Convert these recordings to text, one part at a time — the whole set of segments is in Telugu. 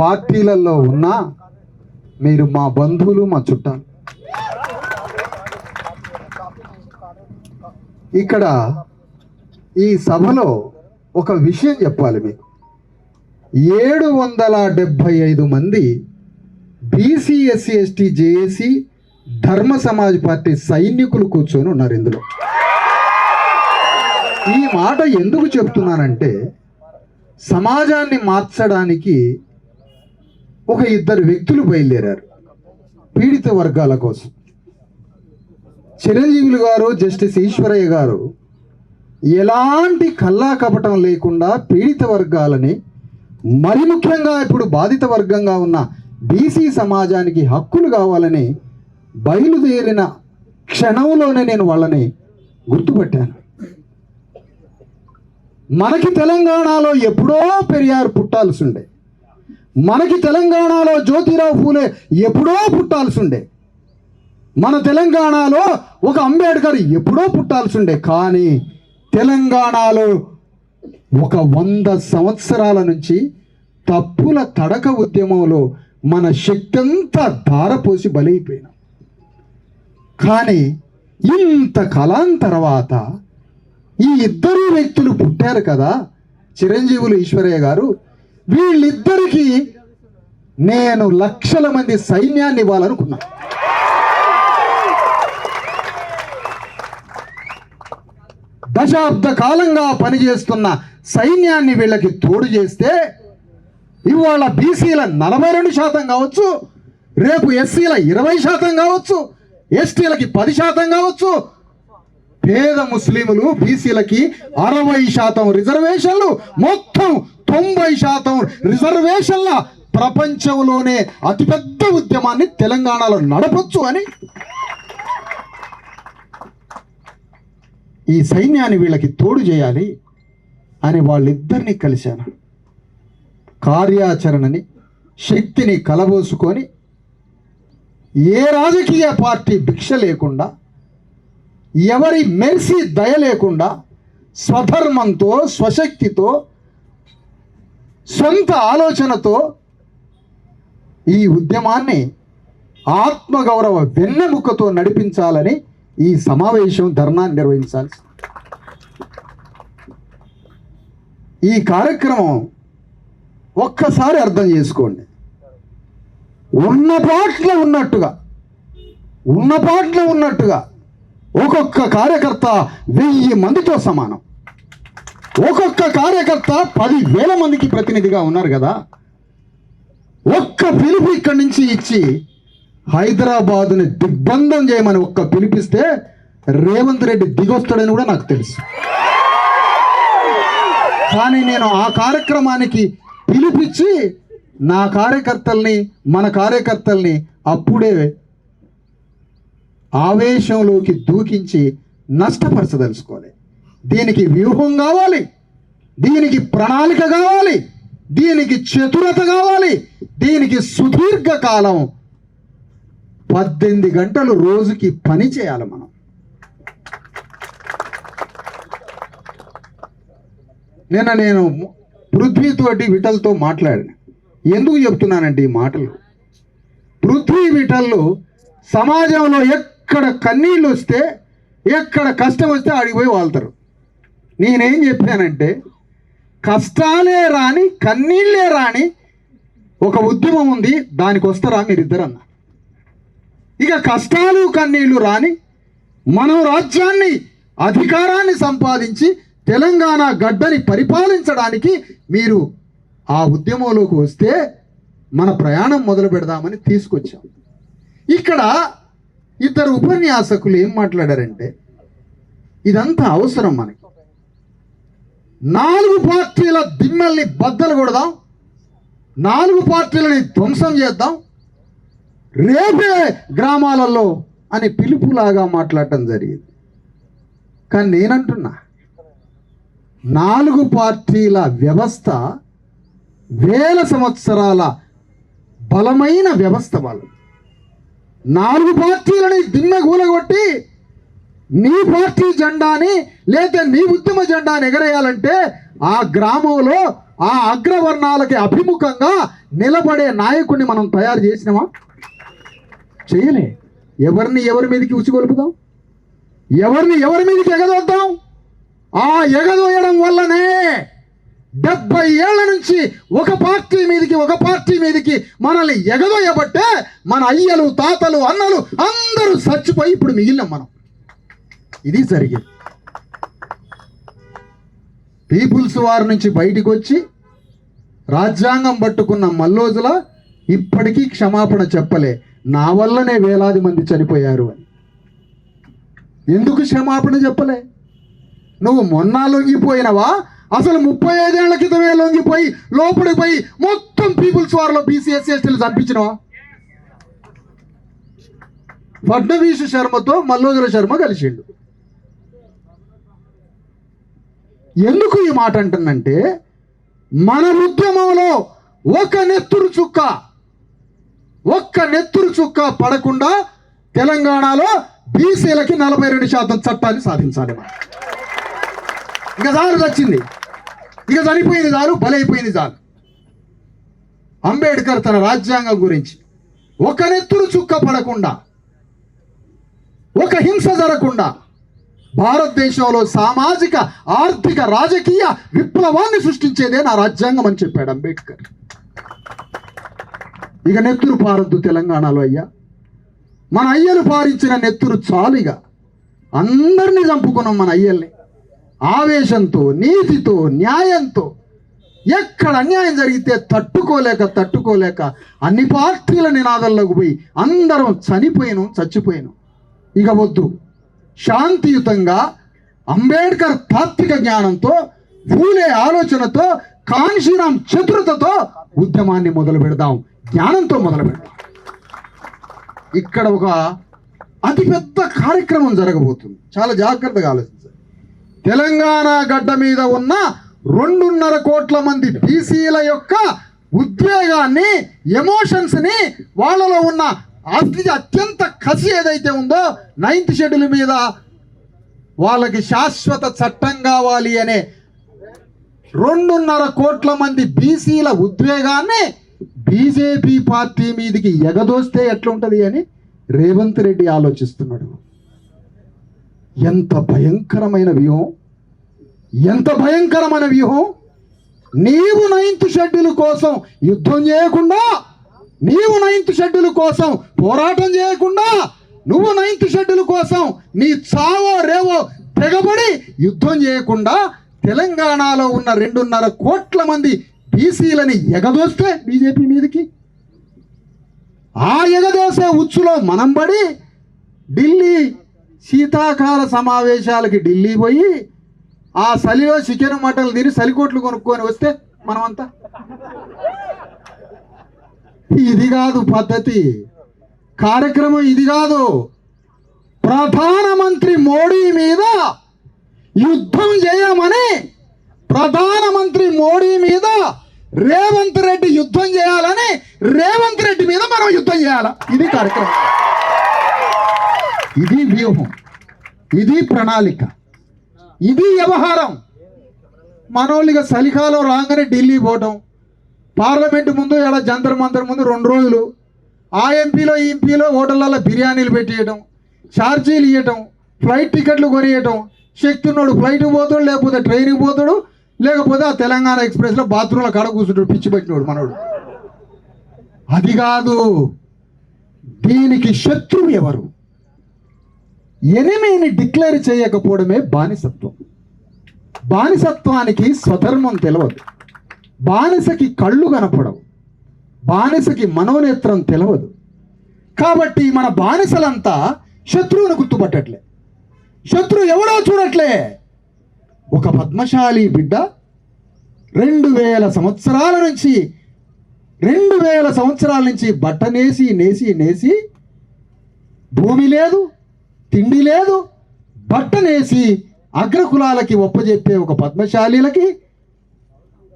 పార్టీలలో ఉన్నా మీరు మా బంధువులు మా చుట్టాలు ఇక్కడ ఈ సభలో ఒక విషయం చెప్పాలి మీకు. ఏడు వందల డెబ్భై ఐదు మంది బీసీ ఎస్సీ ఎస్టీ జేఏసీ ధర్మ సమాజ్ పార్టీ సైనికులు కూర్చొని ఉన్నారు ఇందులో. ఈ మాట ఎందుకు చెప్తున్నానంటే సమాజాన్ని మార్చడానికి ఒక ఇద్దరు వ్యక్తులు బయలుదేరారు. పీడిత వర్గాల కోసం. చిరంజీవులు గారు జస్టిస్ ఈశ్వరయ్య గారు ఎలాంటి కల్లా కపటం లేకుండా పీడిత వర్గాలని మరి ముఖ్యంగా ఇప్పుడు బాధిత వర్గంగా ఉన్న బీసీ సమాజానికి హక్కులు కావాలని బయలుదేరిన క్షణంలోనే నేను వాళ్ళని గుర్తుపట్టాను. మనకి తెలంగాణలో ఎప్పుడో పెరియారు పుట్టాల్సి ఉండే మనకి తెలంగాణలో జ్యోతిరావు పూలే ఎప్పుడో పుట్టాల్సిండే. మన తెలంగాణలో ఒక అంబేద్కర్ ఎప్పుడో పుట్టాల్సిండే. కానీ తెలంగాణలో ఒక వంద సంవత్సరాల నుంచి తప్పుల తడక ఉద్యమంలో మన శక్తంతా ధారపోసి బలైపోయినాం. కానీ ఇంత కాలం తర్వాత ఈ ఇద్దరు వ్యక్తులు పుట్టారు కదా చిరంజీవులు ఈశ్వరయ్య గారు వీళ్ళిద్దరికీ నేను లక్షల మంది సైన్యాన్ని ఇవ్వాలనుకున్నా. దశాబ్ద కాలంగా పనిచేస్తున్న సైన్యాన్ని వీళ్ళకి తోడు చేస్తే ఇవాళ బీసీల నలభై రెండు శాతం కావచ్చు రేపు ఎస్సీల ఇరవై శాతం కావచ్చు ఎస్టీలకి పది శాతం కావచ్చు. పేద ముస్లింలు బీసీలకి అరవై శాతం రిజర్వేషన్లు మొత్తం తొంభై శాతం రిజర్వేషన్ల ప్రపంచంలోనే అతిపెద్ద ఉద్యమాన్ని తెలంగాణలో నడపచ్చు అని ఈ సైన్యాన్ని వీళ్ళకి తోడు చేయాలి అని వాళ్ళిద్దరిని కలిశాను. కార్యాచరణని శక్తిని కలబోసుకొని ఏ రాజకీయ పార్టీ భిక్ష లేకుండా ఎవరి మెరిసి దయ లేకుండా స్వధర్మంతో స్వశక్తితో సొంత ఆలోచనతో ఈ ఉద్యమాన్ని ఆత్మగౌరవ వెన్నెముకతో నడిపించాలని ఈ సమావేశం ధర్నాన్ని నిర్వహించాలి. ఈ కార్యక్రమం ఒక్కసారి అర్థం చేసుకోండి. ఉన్న పాటలో ఉన్నట్టుగా ఉన్న పాటలో ఉన్నట్టుగా ఒక్కొక్క కార్యకర్త వెయ్యి మందితో సమానం. ఒక్కొక్క కార్యకర్త పది వేల మందికి ప్రతినిధిగా ఉన్నారు కదా. ఒక్క పిలుపు ఇక్కడి నుంచి ఇచ్చి హైదరాబాదుని దిగ్బంధం చేయమని ఒక్క పిలిపిస్తే రేవంత్ రెడ్డి దిగొస్తాడని కూడా నాకు తెలుసు. కానీ నేను ఆ కార్యక్రమానికి పిలిపించి నా కార్యకర్తల్ని మన కార్యకర్తల్ని అప్పుడే ఆవేశంలోకి దూకించి నష్టపరచదలుచుకోలేదు దీనికి వ్యూహం కావాలి. దీనికి ప్రణాళిక కావాలి. దీనికి చతురత కావాలి. దీనికి సుదీర్ఘకాలం పద్దెనిమిది గంటలు రోజుకి పని చేయాలి మనం. నిన్న నేను పృథ్వీతోటి విఠల్తో మాట్లాడిన. ఎందుకు చెప్తున్నానంటే ఈ మాటలు? పృథ్వీ విఠల్లు సమాజంలో ఎక్కడ కన్నీళ్ళు వస్తే ఎక్కడ కష్టం వస్తే అడిగిపోయి వాళ్తారు. నేనేం చెప్పానంటే కష్టాలే రాని కన్నీళ్ళే రాని ఒక ఉద్యమం ఉంది దానికి వస్తారా మీరిద్దరు అన్న ఇక కష్టాలు కన్నీళ్ళు రాని మనం రాజ్యాన్ని అధికారాన్ని సంపాదించి తెలంగాణ గడ్డని పరిపాలించడానికి మీరు ఆ ఉద్యమంలోకి వస్తే మన ప్రయాణం మొదలు పెడదామని తీసుకొచ్చాం. ఇక్కడ ఇద్దరు ఉపన్యాసకులు ఏం మాట్లాడారంటే ఇదంతా అవసరం మనకి. నాలుగు పార్టీల దిమ్మల్ని బద్దలు కొడదాం. నాలుగు పార్టీలని ధ్వంసం చేద్దాం. రేపే గ్రామాలలో అని పిలుపులాగా మాట్లాడటం జరిగింది. కానీ నేనంటున్నా నాలుగు పార్టీల వ్యవస్థ వేల సంవత్సరాల బలమైన వ్యవస్థ వాళ్ళు నాలుగు పార్టీలని దిమ్మె కూలగొట్టి నీ పార్టీ జెండాని లేదా నీ ఉద్యమ జెండాని ఎగరేయాలంటే ఆ గ్రామంలో ఆ అగ్రవర్ణాలకి అభిముఖంగా నిలబడే నాయకుడిని మనం తయారు చేసినామా చేయలే. ఎవరిని ఎవరి మీదకి ఉచిగొలుపుదాం ఎవరిని ఎవరి మీదకి ఎగదొద్దాం? ఆ ఎగదోయడం వల్లనే డెబ్బై ఏళ్ళ నుంచి ఒక పార్టీ మీదకి ఒక పార్టీ మీదకి మనల్ని ఎగదోయబట్టే మన అయ్యలు తాతలు అన్నలు అందరూ చచ్చిపోయి ఇప్పుడు మిగిలినాం మనం. ఇది జరిగేది. పీపుల్స్ వార్ నుంచి బయటికి వచ్చి రాజ్యాంగం పట్టుకున్న మల్లోజుల ఇప్పటికీ క్షమాపణ చెప్పలే. నా వల్లనే వేలాది మంది చనిపోయారు అని. ఎందుకు క్షమాపణ చెప్పలే? నువ్వు మొన్న లొంగిపోయినవా? అసలు ముప్పై ఐదేళ్ళ క్రితమే లొంగిపోయి లోపలికి పోయి మొత్తం పీపుల్స్ వారిలో బీసీఎస్ ఎస్టీలు చంపించినవా? ఫడ్నవీస్ శర్మతో మల్లోజుల శర్మ కలిసిండు. ఎందుకు ఈ మాట అంటుందంటే మన ఉద్యమంలో ఒక నెత్తురు చుక్క ఒక్క నెత్తురు చుక్క పడకుండా తెలంగాణలో బీసీలకి నలభై రెండు శాతం చట్టాన్ని సాధించాలి మనం. ఇక చాలు వచ్చింది. ఇక చనిపోయింది చాలు బలైపోయింది చాలు. అంబేద్కర్ తన రాజ్యాంగం గురించి ఒక నెత్తురు చుక్క పడకుండా ఒక హింస జరగకుండా భారతదేశంలో సామాజిక ఆర్థిక రాజకీయ విప్లవాన్ని సృష్టించేదే నా రాజ్యాంగం అని చెప్పాడు అంబేద్కర్. ఇక నెత్తురు పారద్దు తెలంగాణలో అయ్యా. మన అయ్యలు పారించిన నెత్తురు చాలుగా. అందరినీ చంపుకున్నాం మన అయ్యల్ని. ఆవేశంతో నీతితో న్యాయంతో. ఎక్కడ అన్యాయం జరిగితే తట్టుకోలేక తట్టుకోలేక అన్ని పార్టీల నినాదాల్లోకి పోయి అందరం చనిపోయాను చచ్చిపోయాను. ఇక వద్దు. శాంతియుతంగా అంబేద్కర్ తాత్విక జ్ఞానంతో ఫూలే ఆలోచనతో కాన్షీరామ్ చతురతతో ఉద్యమాన్ని మొదలు పెడదాం. జ్ఞానంతో మొదలు పెడదాం. ఇక్కడ ఒక అతిపెద్ద కార్యక్రమం జరగబోతుంది. చాలా జాగ్రత్తగా ఆలోచించాలి తెలంగాణ గడ్డ మీద ఉన్న రెండున్నర కోట్ల మంది బీసీల యొక్క ఉద్వేగాన్ని ఎమోషన్స్ని వాళ్ళలో ఉన్న అతి అత్యంత కసి ఏదైతే ఉందో నైన్త్ షెడ్యూల్ మీద వాళ్ళకి శాశ్వత చట్టం కావాలి అనే రెండున్నర కోట్ల మంది బీసీల ఉద్వేగాన్ని బీజేపీ పార్టీ మీదకి ఎగదోస్తే ఎట్లుంటుంది అని రేవంత్ రెడ్డి ఆలోచిస్తున్నాడు. ఎంత భయంకరమైన వ్యూహం ఎంత భయంకరమైన వ్యూహం. నీవు నైన్త్ షెడ్యూల్ కోసం యుద్ధం చేయకుండా నీవు నైన్త్ షెడ్యూల్ కోసం పోరాటం చేయకుండా నువ్వు నైన్త్ షెడ్యూల్ కోసం నీ చావో రేవో తెగబడి యుద్ధం చేయకుండా తెలంగాణలో ఉన్న రెండున్నర కోట్ల మంది బీసీలని ఎగదోస్తే బీజేపీ మీదకి. ఆ ఎగదోసే ఉచ్చులో మనం పడి ఢిల్లీ శీతాకాల సమావేశాలకి ఢిల్లీ పోయి ఆ చలిలో చికెన్ మటన్లు తిని చలికోట్లు కొనుక్కొని వస్తే మనమంతా. ఇది కాదు పద్ధతి. కార్యక్రమం ఇది కాదు. ప్రధానమంత్రి మోడీ మీద యుద్ధం చేయమని ప్రధానమంత్రి మోడీ మీద రేవంత్ రెడ్డి యుద్ధం చేయాలని రేవంత్ రెడ్డి మీద మనం యుద్ధం చేయాలి. ఇది కార్యక్రమం. ఇది వ్యూహం. ఇది ప్రణాళిక. ఇది వ్యవహారం. మనోళ్ళిగా చలికాలం రాగానే ఢిల్లీ పోవటం. పార్లమెంట్ ముందు ఇలా జంతర్ మంతర్ ముందు రెండు రోజులు ఆ ఎంపీలో ఈ ఎంపీలో హోటళ్ళల్లో బిర్యానీలు పెట్టేయటం ఛార్జీలు ఇవ్వటం ఫ్లైట్ టికెట్లు కొనియటం శక్తి ఉన్నాడు ఫ్లైట్కి పోతాడు లేకపోతే ట్రైన్కి పోతాడు లేకపోతే ఆ తెలంగాణ ఎక్స్ప్రెస్లో బాత్రూంలో కడ కూర్చుంటాడు పిచ్చి పెట్టినోడు మనోడు. అది కాదు దీనికి శత్రువు ఎవరు? ఎనిమిని డిక్లేర్ చేయకపోవడమే బానిసత్వం. బానిసత్వానికి స్వధర్మం తెలియదు బానిసకి కళ్ళు కనపడవు. బానిసకి మనోనేత్రం తెలవదు. కాబట్టి మన బానిసలంతా శత్రువును గుర్తుపట్టట్లే. శత్రువు ఎవడో చూడట్లే. ఒక పద్మశాలి బిడ్డ రెండు వేల సంవత్సరాల నుంచి రెండు వేల సంవత్సరాల నుంచి బట్ట నేసి నేసి నేసి భూమి లేదు తిండి లేదు బట్టనేసి అగ్రకులాలకి ఒప్పజెప్పే ఒక పద్మశాలీలకి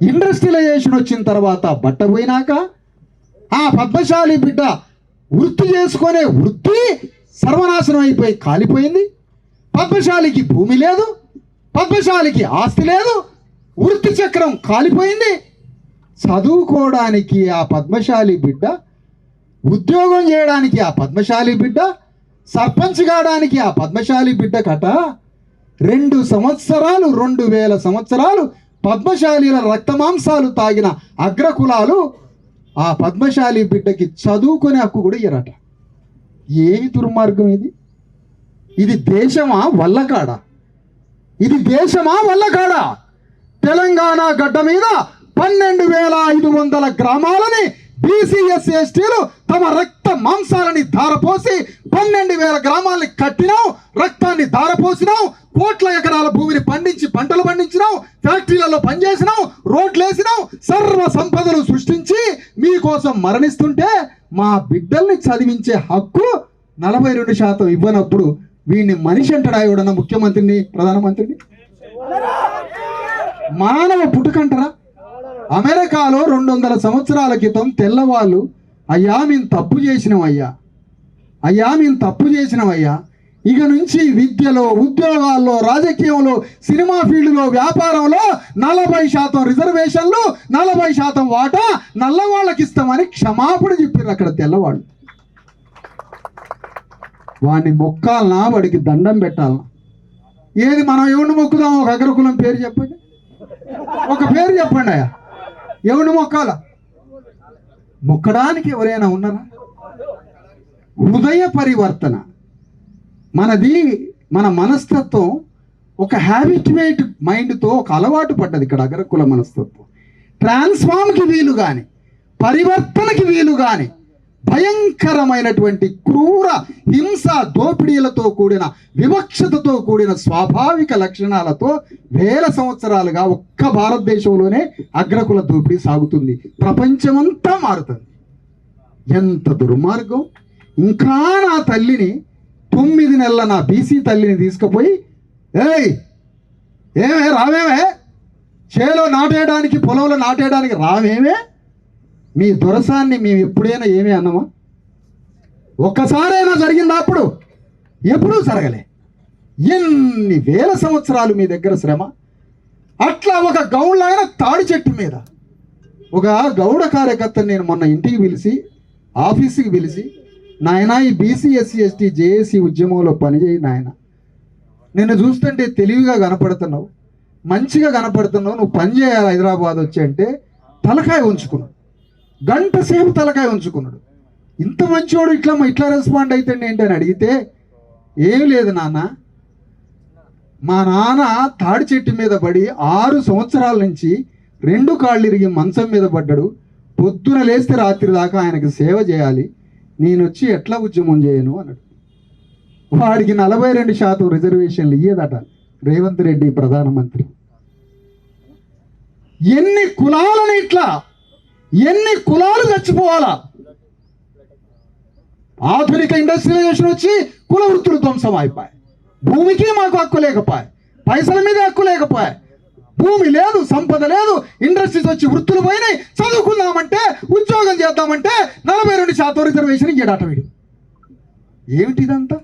ఇండస్ట్రియలైజేషన్ వచ్చిన తర్వాత బట్ట పోయినాక ఆ పద్మశాలి బిడ్డ వృత్తి చేసుకునే వృత్తి సర్వనాశనం అయిపోయి కాలిపోయింది. పద్మశాలికి భూమి లేదు పద్మశాలికి ఆస్తి లేదు వృత్తి చక్రం కాలిపోయింది. చదువుకోవడానికి ఆ పద్మశాలి బిడ్డ ఉద్యోగం చేయడానికి ఆ పద్మశాలి బిడ్డ సర్పంచ్ కావడానికి ఆ పద్మశాలి బిడ్డ కట రెండు సంవత్సరాలు రెండు వేల సంవత్సరాలు పద్మశాలీల రక్తమాంసాలు తాగిన అగ్రకులాలు ఆ పద్మశాలి బిడ్డకి చదువుకునే హక్కు కూడా ఇయ్యరట. ఏమి దుర్మార్గం ఇది? ఇది దేశమా వల్లకాడా ఇది దేశమా వల్లకాడా తెలంగాణ గడ్డ మీద పన్నెండు వేల ఐదు వందల గ్రామాలని బీసీఎస్ ఎస్టీలు తమ రక్త మాంసాలని ధారపోసి పన్నెండు వేల గ్రామాలని కట్టినాం రక్తాన్ని ధారపోసినాం కోట్ల ఎకరాల భూమిని పండించి పంటలు పండించినాం ఫ్యాక్టరీలలో పనిచేసినాం రోడ్లు వేసినాం సర్వ సంపదలు సృష్టించి మీకోసం మరణిస్తుంటే మా బిడ్డల్ని చదివించే హక్కు నలభై రెండు శాతం ఇవ్వనప్పుడు వీడిని మనిషి అంటాడా ఎవడన్నా ముఖ్యమంత్రిని ప్రధానమంత్రిని? మానవ పుట్టుకంటారా అమెరికాలో రెండు వందల సంవత్సరాల క్రితం తెల్లవాళ్ళు అయ్యా మేము తప్పు చేసినాం అయ్యా. అయ్యా మేము తప్పు చేసినాం అయ్యా. ఇక నుంచి విద్యలో ఉద్యోగాల్లో రాజకీయంలో సినిమా ఫీల్డ్లో వ్యాపారంలో నలభై శాతం రిజర్వేషన్లు నలభై శాతం వాటా నల్లవాళ్ళకి ఇస్తామని క్షమాపణ చెప్పారు అక్కడ తెల్లవాళ్ళు. వాడిని మొక్కాలనా వాడికి దండం పెట్టాలనా ఏది మనం ఎవరిని మొక్కుదాం ఒక అగ్రకులం పేరు చెప్పండి. ఒక పేరు చెప్పండి అయ్యా. ఎవరిని మొక్కాల? మొక్కడానికి ఎవరైనా ఉన్నారా? హృదయ పరివర్తన. మనది మన మనస్తత్వం ఒక హ్యాబిట్వేట్ మైండ్తో ఒక అలవాటు పడ్డది ఇక్కడ అగ్రకుల మనస్తత్వం. ట్రాన్స్ఫార్మ్కి వీలు కానీ పరివర్తనకి వీలు కానీ భయంకరమైనటువంటి క్రూర హింస దోపిడీలతో కూడిన వివక్షతతో కూడిన స్వాభావిక లక్షణాలతో వేల సంవత్సరాలుగా ఒక్క భారతదేశంలోనే అగ్రకుల దోపిడీ సాగుతుంది. ప్రపంచమంతా మారుతుంది. ఎంత దుర్మార్గం! ఇంకా నా తల్లిని తొమ్మిది నెలల నా బీసీ తల్లిని తీసుకుపోయి ఏయ్ ఏమే రావేమే? చేలో నాటేయడానికి పొలంలో నాటేయడానికి రావేమే? మీ దొరసాన్ని మేము ఎప్పుడైనా ఏమీ అన్నామా? ఒక్కసారైనా జరిగిందా అప్పుడు? ఎప్పుడూ జరగలే. ఎన్ని వేల సంవత్సరాలు మీ దగ్గర శ్రమ? అట్లా ఒక గౌడ్లాయన తాడి చెట్టు మీద. ఒక గౌడ కార్యకర్తను నేను మొన్న ఇంటికి పిలిచి ఆఫీస్కి పిలిచి నాయన ఈ బీసీ ఎస్సీ ఎస్టీ జేఏసీ ఉద్యమంలో పనిచేయి నాయన. నిన్ను చూస్తుంటే తెలివిగా కనపడుతున్నావు. మంచిగా కనపడుతున్నావు. నువ్వు పని చేయాలి హైదరాబాద్ వచ్చి అంటే తలకాయ ఉంచుకున్నాడు. గంట సేపు తలకాయ ఉంచుకున్నాడు. ఇంత మంచివాడు ఇట్లా ఇట్లా రెస్పాండ్ అయితే ఏంటి అని అడిగితే ఏం లేదు నాన్న. మా నాన్న తాడి చెట్టు మీద పడి ఆరు సంవత్సరాల నుంచి రెండు కాళ్ళు ఇరిగి మంచం మీద పడ్డాడు. పొద్దున లేస్తే రాత్రి దాకా ఆయనకు సేవ చేయాలి. నేను వచ్చి ఎట్లా ఉద్యమం చేయను అన్నాడు. వాడికి నలభై రెండు శాతం రిజర్వేషన్లు ఇయ్యేదట రేవంత్ రెడ్డి ప్రధానమంత్రి. ఎన్ని కులాలను ఇట్లా ఎన్ని కులాలు చచ్చిపోవాలా? ఆధునిక ఇండస్ట్రియలైజేషన్ వచ్చి కుల వృత్తులు ధ్వంసం అయిపోయాయి. భూమికి మాకు హక్కు లేకపోయాయి. పైసల మీద హక్కు లేకపోయాయి. భూమి లేదు సంపద లేదు ఇండస్ట్రీస్ వచ్చి వృత్తులు పోయినాయి. చదువుకుందామంటే ఉద్యోగం చేద్దామంటే నలభై రెండు శాతం రిజర్వేషన్ ఇయ్యడాట వీడు. ఏమిటి ఇదంతా